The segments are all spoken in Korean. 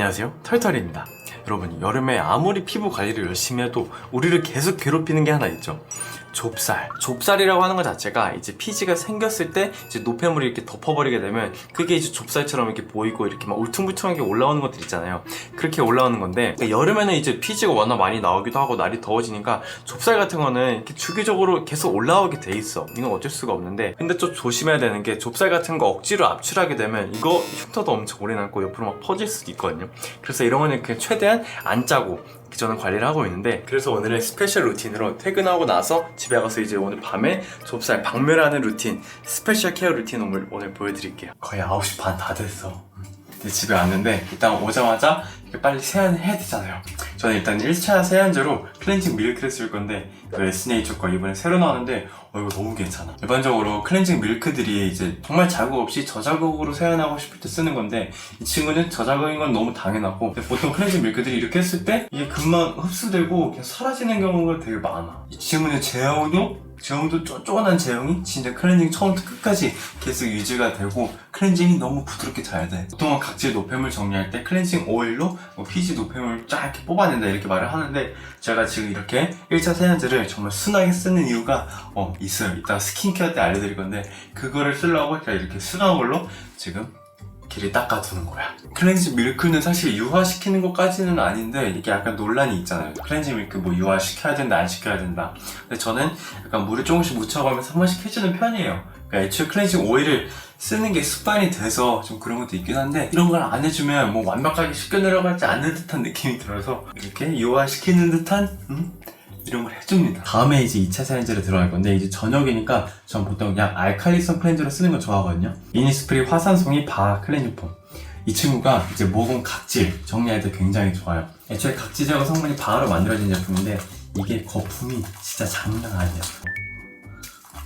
안녕하세요. 털털입니다. 여러분 여름에 아무리 피부 관리를 열심히 해도 우리를 계속 괴롭히는 게 하나 있죠 좁쌀. 좁쌀이라고 하는 것 자체가 이제 피지가 생겼을 때 이제 노폐물이 이렇게 덮어버리게 되면 그게 이제 좁쌀처럼 이렇게 보이고 이렇게 막 울퉁불퉁하게 올라오는 것들 있잖아요. 그렇게 올라오는 건데 그러니까 여름에는 이제 피지가 워낙 많이 나오기도 하고 날이 더워지니까 좁쌀 같은 거는 이렇게 주기적으로 계속 올라오게 돼 있어. 이건 어쩔 수가 없는데 근데 좀 조심해야 되는 게 좁쌀 같은 거 억지로 압출하게 되면 이거 흉터도 엄청 오래 남고 옆으로 막 퍼질 수도 있거든요. 그래서 이런 거는 그냥 최대한 안 짜고 저는 관리를 하고 있는데 그래서 오늘은 스페셜 루틴으로 퇴근하고 나서 집에 가서 이제 오늘 밤에 좁쌀 박멸하는 루틴 스페셜 케어 루틴 오늘, 오늘 보여드릴게요. 거의 9시 반 다 됐어. 이제 집에 왔는데 일단 오자마자 빨리 세안을 해야 되잖아요. 저는 일단 1차 세안제로 클렌징 밀크를 쓸 건데 그 에스네이처 거 이번에 새로 나왔는데 어 이거 너무 괜찮아. 일반적으로 클렌징 밀크들이 이제 정말 자극 없이 저자극으로 세안하고 싶을 때 쓰는 건데 이 친구는 저자극인 건 너무 당연하고 보통 클렌징 밀크들이 이렇게 했을 때 이게 금방 흡수되고 그냥 사라지는 경우가 되게 많아. 이 친구는 제형도 제형도 쫀쫀한 제형이 진짜 클렌징 처음부터 끝까지 계속 유지가 되고 클렌징이 너무 부드럽게 잘 돼. 보통은 각질 노폐물 정리할 때 클렌징 오일로 뭐 피지 노폐물 쫙 이렇게 뽑아낸다 이렇게 말을 하는데 제가 지금 이렇게 1차 세안제를 정말 순하게 쓰는 이유가 어 있어요. 이따 스킨케어 때 알려드릴 건데 그거를 쓰려고 제가 이렇게 순한 걸로 지금 길을 닦아두는 거야. 클렌징 밀크는 사실 유화시키는 것까지는 아닌데 이게 약간 논란이 있잖아요. 클렌징 밀크 뭐 유화시켜야 된다 안 시켜야 된다. 근데 저는 약간 물을 조금씩 묻혀가면서 한 번씩 해주는 편이에요. 그러니까 애초에 클렌징 오일을 쓰는 게 습관이 돼서 좀 그런 것도 있긴 한데 이런 걸 안 해주면 뭐 완벽하게 씻겨 내려가지 않는 듯한 느낌이 들어서 이렇게 유화시키는 듯한 음? 이런 걸 해줍니다. 다음에 이제 2차 사연제로 들어갈 건데 이제 저녁이니까 전 보통 그냥 알칼리성 클렌저를 쓰는 거 좋아하거든요. 이니스프리 화산송이 바 클렌징폼. 이 친구가 이제 모공 각질 정리할 때 굉장히 좋아요. 애초에 각질 제거 성분이 바로 만들어진 제품인데 이게 거품이 진짜 장난 아니야.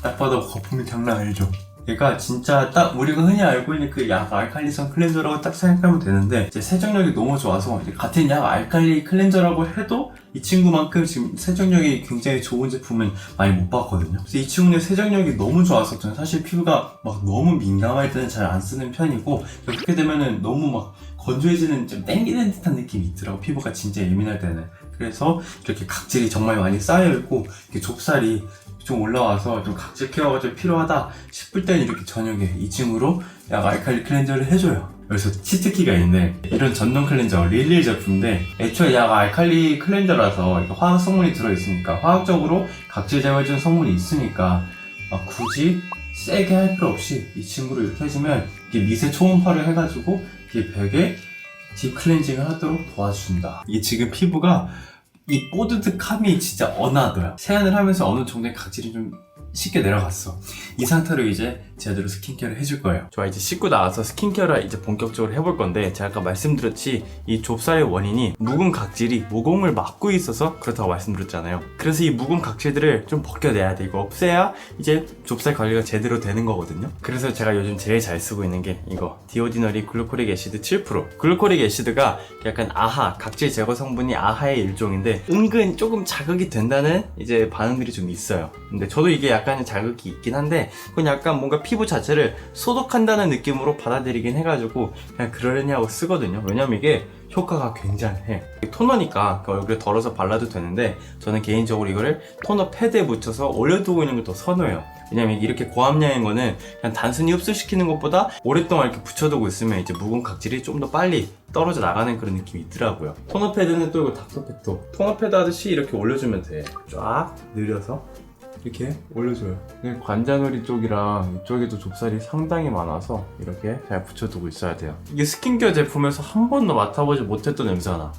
딱 봐도 거품이 장난 아니죠. 얘가 진짜 딱 우리가 흔히 알고 있는 그 약 알칼리성 클렌저라고 딱 생각하면 되는데 이제 세정력이 너무 좋아서 같은 약 알칼리 클렌저라고 해도 이 친구만큼 지금 세정력이 굉장히 좋은 제품은 많이 못 봤거든요. 그래서 이 친구는 세정력이 너무 좋아서 저는 사실 피부가 막 너무 민감할 때는 잘 안 쓰는 편이고 그렇게 되면은 너무 막 건조해지는 좀 땡기는 듯한 느낌이 있더라고 피부가 진짜 예민할 때는 그래서 이렇게 각질이 정말 많이 쌓여 있고 이렇게 좁쌀이 좀 올라와서 좀 각질 케어가 좀 필요하다 싶을 때는 이렇게 저녁에 이 친구로 약 알칼리 클렌저를 해줘요. 그래서 치트키가 있는데 이런 전동 클렌저 릴릴 제품인데 애초에 약 알칼리 클렌저라서 화학 성분이 들어있으니까 화학적으로 각질 제거해주는 성분이 있으니까 막 굳이 세게 할 필요 없이 이 친구를 이렇게 해주면 이게 미세 초음파를 해가지고 이게 벽에 딥 클렌징을 하도록 도와준다. 이게 지금 피부가 이 뽀드득함이 진짜 어나더야. 세안을 하면서 어느 정도의 각질이 좀 쉽게 내려갔어. 이 상태로 이제 제대로 스킨케어를 해줄 거예요. 좋아, 이제 씻고 나와서 스킨케어를 이제 본격적으로 해볼 건데, 제가 아까 말씀드렸지, 이 좁쌀의 원인이 묵은 각질이 모공을 막고 있어서 그렇다고 말씀드렸잖아요. 그래서 이 묵은 각질들을 좀 벗겨내야 돼. 이거 없애야 이제 좁쌀 관리가 제대로 되는 거거든요. 그래서 제가 요즘 제일 잘 쓰고 있는 게 이거. 디오디너리 글루코릭 애시드 7%. 글루코릭 애시드가 약간 아하, 각질 제거 성분이 아하의 일종인데, 은근 조금 자극이 된다는 이제 반응들이 좀 있어요. 근데 저도 이게 약간의 자극이 있긴 한데, 그건 약간 뭔가 피부 자체를 소독한다는 느낌으로 받아들이긴 해가지고, 그냥 그러려니 하고 쓰거든요. 왜냐면 이게 효과가 굉장해. 토너니까 그 얼굴에 덜어서 발라도 되는데, 저는 개인적으로 이거를 토너 패드에 묻혀서 올려두고 있는 걸 더 선호해요. 왜냐면 이렇게 고함량인 거는 그냥 단순히 흡수시키는 것보다 오랫동안 이렇게 붙여두고 있으면 이제 묵은 각질이 좀 더 빨리 떨어져 나가는 그런 느낌이 있더라고요. 토너 패드는 또 이거 닥터팩토. 토너 패드 하듯이 이렇게 올려주면 돼. 쫙 늘려서 이렇게 올려줘요. 근데 관자놀이 쪽이랑 이쪽에도 좁쌀이 상당히 많아서 이렇게 잘 붙여두고 있어야 돼요. 이게 스킨케어 제품에서 한 번도 맡아보지 못했던 냄새가 나.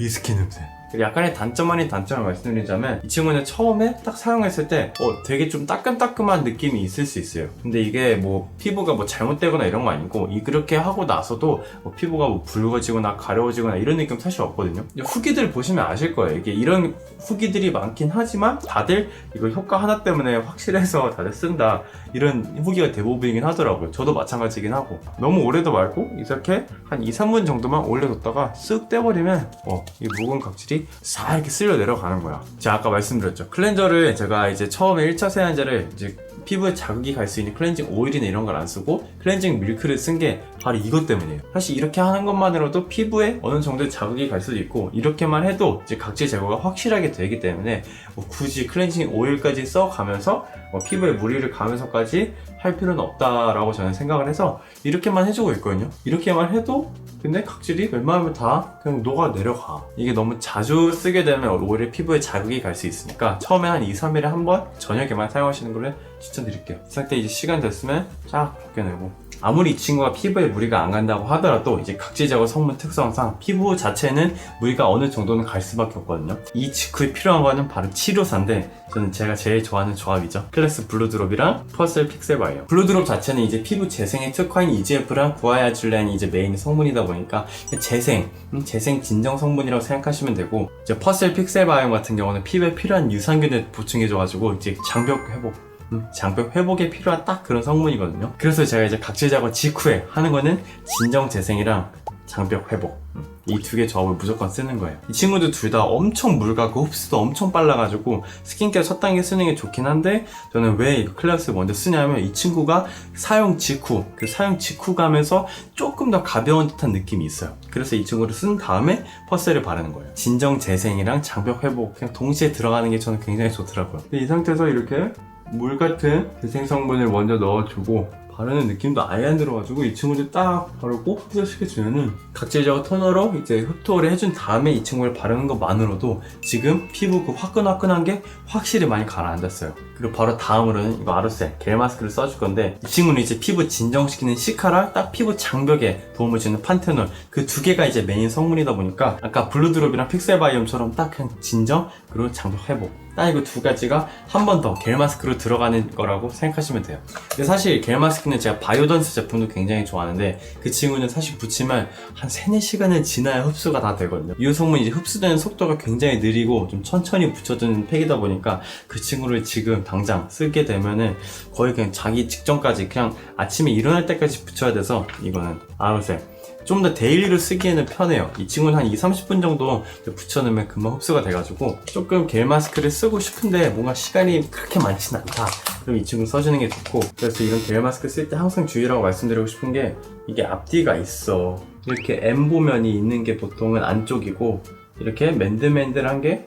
이 스킨 냄새. 약간의 단점 아닌 단점을 말씀드리자면 이 친구는 처음에 딱 사용했을 때 어, 되게 좀 따끔따끔한 느낌이 있을 수 있어요. 근데 이게 뭐 피부가 뭐 잘못되거나 이런 거 아니고 이 그렇게 하고 나서도 뭐 피부가 뭐 붉어지거나 가려워지거나 이런 느낌 사실 없거든요. 후기들 보시면 아실 거예요. 이게 이런 후기들이 많긴 하지만 다들 이거 효과 하나 때문에 확실해서 다들 쓴다. 이런 후기가 대부분이긴 하더라고요. 저도 마찬가지긴 하고. 너무 오래도 말고 이렇게 한 2, 3분 정도만 올려뒀다가 쓱 떼버리면 어, 이 묵은 각질이 싹 이렇게 쓸려 내려가는 거야. 제가 아까 말씀드렸죠. 클렌저를 제가 이제 처음에 1차 세안제를 이제 피부에 자극이 갈 수 있는 클렌징 오일이나 이런 걸 안 쓰고 클렌징 밀크를 쓴 게 바로 이것 때문이에요. 사실 이렇게 하는 것만으로도 피부에 어느 정도의 자극이 갈 수도 있고 이렇게만 해도 이제 각질 제거가 확실하게 되기 때문에 뭐 굳이 클렌징 오일까지 써가면서 뭐 피부에 무리를 가면서까지 할 필요는 없다라고 저는 생각을 해서 이렇게만 해주고 있거든요. 이렇게만 해도 근데 각질이 웬만하면 다 그냥 녹아 내려가. 이게 너무 자주 쓰게 되면 오히려 피부에 자극이 갈 수 있으니까 처음에 한 2, 3일에 한 번 저녁에만 사용하시는 거를 추천드릴게요. 이 상태 이제 시간 됐으면 쫙 벗겨내고 아무리 이 친구가 피부에 무리가 안 간다고 하더라도 이제 각질 제거 성분 특성상 피부 자체는 무리가 어느 정도는 갈 수밖에 없거든요. 이 직후에 필요한 거는 바로 치료사인데 저는 제가 제일 좋아하는 조합이죠. 클래스 블루드롭이랑 퍼셀 픽셀바이어. 블루드롭 자체는 이제 피부 재생에 특화인 EGF랑 구아야줄렌이 이제 메인 성분이다 보니까 재생, 음, 재생 진정 성분이라고 생각하시면 되고 이제 퍼셀 픽셀바이어 같은 경우는 피부에 필요한 유산균을 보충해줘가지고 이제 장벽 회복 음, 장벽 회복에 필요한 딱 그런 성분이거든요. 그래서 제가 이제 각질 제거 직후에 하는 거는 진정 재생이랑 장벽 회복 음, 이두개 조합을 무조건 쓰는 거예요. 이 친구들 둘 다 엄청 묽고 흡수도 엄청 빨라가지고 스킨케어 첫 단계 쓰는 게 좋긴 한데 저는 왜이 클래스 먼저 쓰냐면 이 친구가 사용 직후 그 사용 직후 가면서 조금 더 가벼운 듯한 느낌이 있어요. 그래서 이 친구를 쓴 다음에 퍼셀을 바르는 거예요. 진정 재생이랑 장벽 회복 그냥 동시에 들어가는 게 저는 굉장히 좋더라고요. 근데 이 상태에서 이렇게 물 같은 재생 성분을 먼저 넣어주고 바르는 느낌도 아예 안 들어가지고 이 친구들 딱 바르고 흡수시켜주면은 각질 제거 토너로 이제 흡토를 해준 다음에 이 친구를 바르는 것만으로도 지금 피부 그 화끈화끈한 게 확실히 많이 가라앉았어요. 그리고 바로 다음으로는 이거 아로셀 겔 마스크를 써줄 건데 이 친구는 이제 피부 진정시키는 시카랑 딱 피부 장벽에 도움을 주는 판테놀 그 두 개가 이제 메인 성분이다 보니까 아까 블루드롭이랑 픽셀바이옴처럼 딱 그냥 진정 그리고 장벽 회복 딱 이거 두 가지가 한 번 더 겔 마스크로 들어가는 거라고 생각하시면 돼요. 근데 사실 겔 마스크는 제가 바이오던스 제품도 굉장히 좋아하는데 그 친구는 사실 붙이면 한 3, 4시간은 지나야 흡수가 다 되거든요. 이 성분이 이제 흡수되는 속도가 굉장히 느리고 좀 천천히 붙여주는 팩이다 보니까 그 친구를 지금 당장 쓰게 되면은 거의 그냥 자기 직전까지 그냥 아침에 일어날 때까지 붙여야 돼서 이거는 아로셀 좀 더 데일리로 쓰기에는 편해요. 이 친구는 한 2, 30분 정도 붙여놓으면 금방 흡수가 돼가지고 조금 겔 마스크를 쓰고 싶은데 뭔가 시간이 그렇게 많진 않다. 그럼 이 친구 써주는 게 좋고 그래서 이런 겔 마스크 쓸 때 항상 주의라고 말씀드리고 싶은 게 이게 앞뒤가 있어. 이렇게 엠보면이 있는 게 보통은 안쪽이고 이렇게 맨들맨들한 게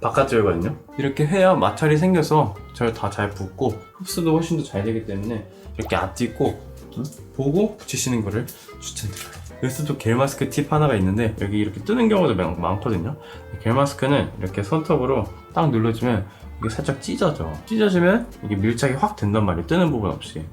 바깥쪽이거든요. 이렇게 해야 마찰이 생겨서 잘다잘 붙고 흡수도 훨씬 더 잘 되기 때문에 이렇게 앞뒤 꼭 음, 보고 붙이시는 거를 추천드려요. 여기서 또겔 마스크 팁 하나가 있는데 여기 이렇게 뜨는 경우도 많, 많거든요. 겔 마스크는 이렇게 손톱으로 딱 눌러주면 이게 살짝 찢어져. 찢어지면 이게 밀착이 확 된단 말이에요. 뜨는 부분 없이.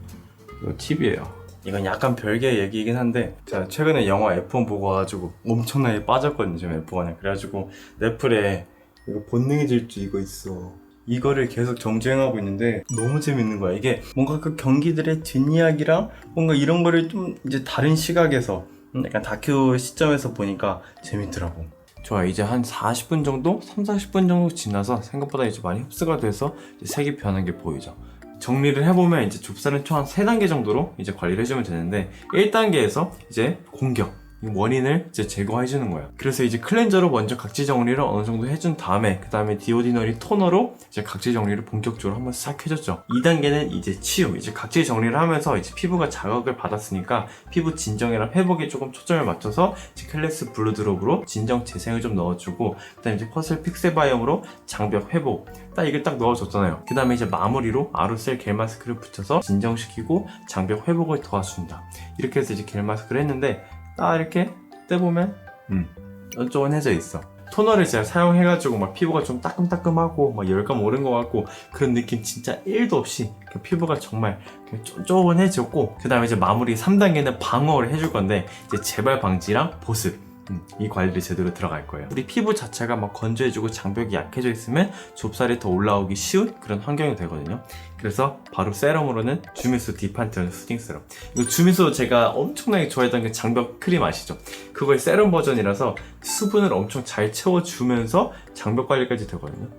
이거 팁이에요. 이건 약간 별개의 얘기이긴 한데 제가 최근에 영화 F1 보고 와가지고 엄청나게 빠졌거든요. 지금 F1에. 그래가지고 넷플에 이거 본능의 질주 이거 있어. 이거를 계속 정주행하고 있는데 너무 재밌는 거야. 이게 뭔가 그 경기들의 뒷이야기랑 뭔가 이런 거를 좀 이제 다른 시각에서 음, 약간 다큐 시점에서 보니까 재밌더라고. 좋아 이제 한 40분 정도? 3, 40분 정도 지나서 생각보다 이제 많이 흡수가 돼서 이제 색이 변한 게 보이죠. 정리를 해보면 이제 좁쌀은 총 한 3단계 정도로 이제 관리를 해주면 되는데 1단계에서 이제 공격 이 원인을 이제 제거해 주는 거예요. 그래서 이제 클렌저로 먼저 각질 정리를 어느 정도 해준 다음에 그 다음에 디오디너리 토너로 이제 각질 정리를 본격적으로 한번 싹 해줬죠. 2단계는 이제 치유, 이제 각질 정리를 하면서 이제 피부가 자극을 받았으니까 피부 진정이랑 회복에 조금 초점을 맞춰서 이제 클래스 블루드롭으로 진정 재생을 좀 넣어주고 그다음에 이제 퍼셀 픽셀바이옴으로 장벽 회복 딱 이걸 딱 넣어줬잖아요. 그 다음에 이제 마무리로 아로셀 겔 마스크를 붙여서 진정시키고 장벽 회복을 도와준다. 이렇게 해서 이제 겔 마스크를 했는데 딱 이렇게 떼보면? 음 쫀쫀해져 있어. 토너를 제가 사용해가지고 막 피부가 좀 따끔따끔하고 막 열감 오른 것 같고 그런 느낌 진짜 1도 없이 그 피부가 정말 쫀쫀해졌고 그 다음에 이제 마무리 3단계는 방어를 해줄 건데 이제 재발 방지랑 보습 음, 이 관리를 제대로 들어갈 거예요. 우리 피부 자체가 막 건조해지고 장벽이 약해져 있으면 좁쌀이 더 올라오기 쉬운 그런 환경이 되거든요. 그래서 바로 세럼으로는 주미수 디판트 수딩 세럼. 이거 주미수 제가 엄청나게 좋아했던 그 장벽 크림 아시죠? 그거의 세럼 버전이라서 수분을 엄청 잘 채워주면서 장벽 관리까지 되거든요.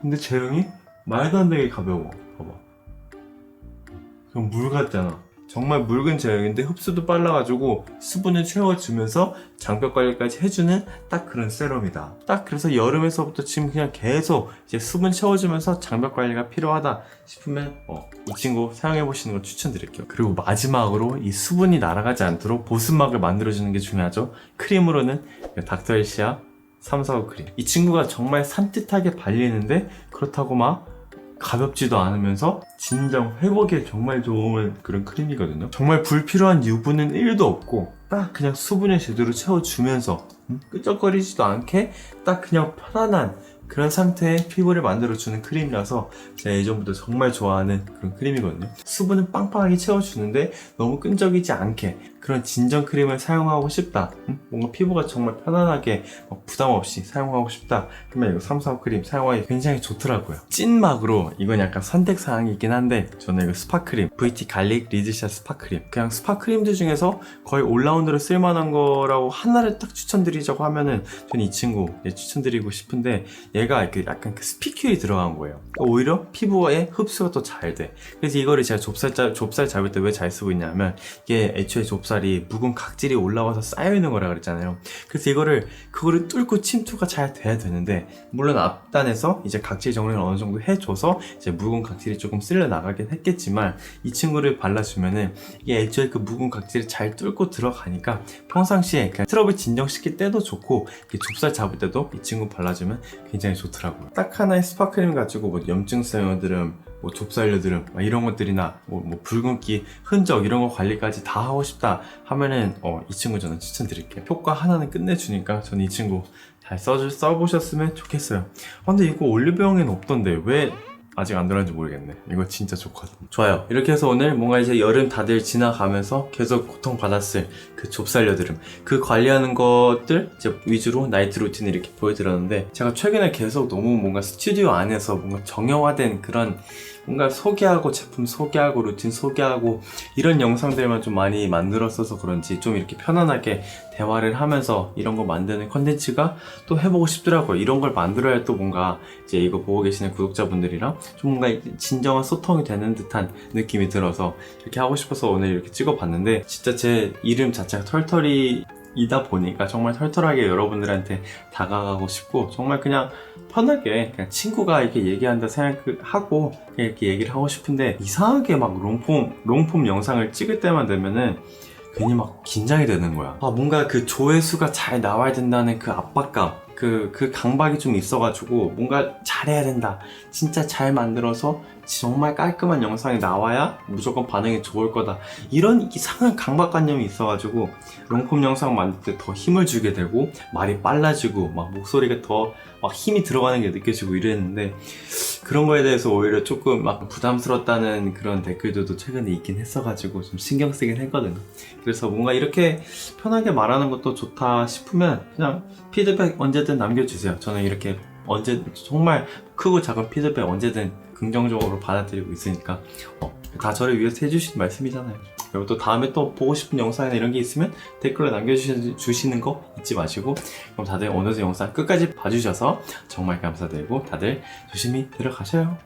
근데 제형이 말도 안 되게 가벼워. 봐봐. 그럼 물 같잖아. 정말 묽은 제형인데 흡수도 빨라가지고 수분을 채워주면서 장벽 관리까지 해주는 딱 그런 세럼이다. 딱 그래서 여름에서부터 지금 그냥 계속 이제 수분 채워주면서 장벽 관리가 필요하다 싶으면 어, 이 친구 사용해 보시는 걸 추천드릴게요. 그리고 마지막으로 이 수분이 날아가지 않도록 보습막을 만들어주는 게 중요하죠. 크림으로는 닥터엘시아 345 크림. 이 친구가 정말 산뜻하게 발리는데 그렇다고 막 가볍지도 않으면서 진정 회복에 정말 좋은 그런 크림이거든요. 정말 불필요한 유분은 1도 없고 딱 그냥 수분을 제대로 채워주면서 음, 끄적거리지도 않게 딱 그냥 편안한 그런 상태의 피부를 만들어주는 크림이라서 제가 예전부터 정말 좋아하는 그런 크림이거든요. 수분은 빵빵하게 채워주는데 너무 끈적이지 않게 그런 진정 크림을 사용하고 싶다. 음, 뭔가 피부가 정말 편안하게 막 부담 없이 사용하고 싶다. 그러면 이거 345 크림 사용하기 굉장히 좋더라고요. 찐막으로 이건 약간 선택 사항이 있긴 한데 저는 이거 스파 크림 VT 갈릭 리드샷 스파 크림 그냥 스파 크림들 중에서 거의 올라운드로 쓸만한 거라고 하나를 딱 추천드리자고 하면은 저는 이 친구 예, 추천드리고 싶은데 얘가 이렇게 약간 그 스피큐이 들어간 거예요. 그러니까 오히려 피부에 흡수가 더잘 돼. 그래서 이거를 제가 좁쌀, 짜- 좁쌀 잡을 때 왜 잘 쓰고 있냐면 이게 애초에 좁쌀이 묵은 각질이 올라와서 쌓여 있는 거라 그랬잖아요. 그래서 이거를 그거를 뚫고 침투가 잘 돼야 되는데 물론 앞단에서 이제 각질 정리를 어느 정도 해줘서 이제 묵은 각질이 조금 쓸려 나가긴 했겠지만 이 친구를 발라주면은 이게 애초에 그 묵은 각질이 잘 뚫고 들어가니까 평상시에 트러블 진정시킬 때도 좋고 좁쌀 잡을 때도 이 친구 발라주면 굉장히 좋더라고요. 딱 하나의 스파크림 가지고 뭐 염증성 여드름 뭐 좁쌀 여드름 막 이런 것들이나 뭐, 뭐 붉은기 흔적 이런 거 관리까지 다 하고 싶다 하면은 어, 이 친구 저는 추천드릴게요 효과 하나는 끝내주니까 저는 이 친구 잘 써주, 써보셨으면 좋겠어요 아, 근데 이거 올리브영에는 없던데 왜 아직 안 들어왔는지 모르겠네. 이거 진짜 좋거든. 좋아요. 이렇게 해서 오늘 뭔가 이제 여름 다들 지나가면서 계속 고통받았을 그 좁쌀 여드름 그 관리하는 것들 이제 위주로 나이트 루틴을 이렇게 보여드렸는데 제가 최근에 계속 너무 뭔가 스튜디오 안에서 뭔가 정형화된 그런 뭔가 소개하고 제품 소개하고 루틴 소개하고 이런 영상들만 좀 많이 만들었어서 그런지 좀 이렇게 편안하게 대화를 하면서 이런 거 만드는 컨텐츠가 또 해보고 싶더라고요. 이런 걸 만들어야 또 뭔가 이제 이거 보고 계시는 구독자분들이랑 좀 뭔가 진정한 소통이 되는 듯한 느낌이 들어서 이렇게 하고 싶어서 오늘 이렇게 찍어봤는데 진짜 제 이름 자체가 털털이 이다 보니까 정말 털털하게 여러분들한테 다가가고 싶고 정말 그냥 편하게 그냥 친구가 이렇게 얘기한다 생각하고 이렇게 얘기를 하고 싶은데 이상하게 막 롱폼 롱폼 영상을 찍을 때만 되면은 괜히 막 긴장이 되는 거야. 아 뭔가 그 조회수가 잘 나와야 된다는 그 압박감. 그, 그 강박이 좀 있어가지고 뭔가 잘해야 된다. 진짜 잘 만들어서 정말 깔끔한 영상이 나와야 무조건 반응이 좋을 거다. 이런 이상한 강박관념이 있어가지고 롱폼 영상 만들 때 더 힘을 주게 되고 말이 빨라지고 막 목소리가 더 막 힘이 들어가는 게 느껴지고 이랬는데 그런 거에 대해서 오히려 조금 막 부담스럽다는 그런 댓글들도 최근에 있긴 했어가지고 좀 신경 쓰긴 했거든요. 그래서 뭔가 이렇게 편하게 말하는 것도 좋다 싶으면 그냥 피드백 언제든 남겨주세요. 저는 이렇게 언제 정말 크고 작은 피드백 언제든 긍정적으로 받아들이고 있으니까 어, 다 저를 위해서 해주신 말씀이잖아요. 그리고 또 다음에 또 보고 싶은 영상이나 이런 게 있으면 댓글로 남겨주시는 거 잊지 마시고 그럼 다들 오늘 영상 끝까지 봐주셔서 정말 감사드리고 다들 조심히 들어가셔요.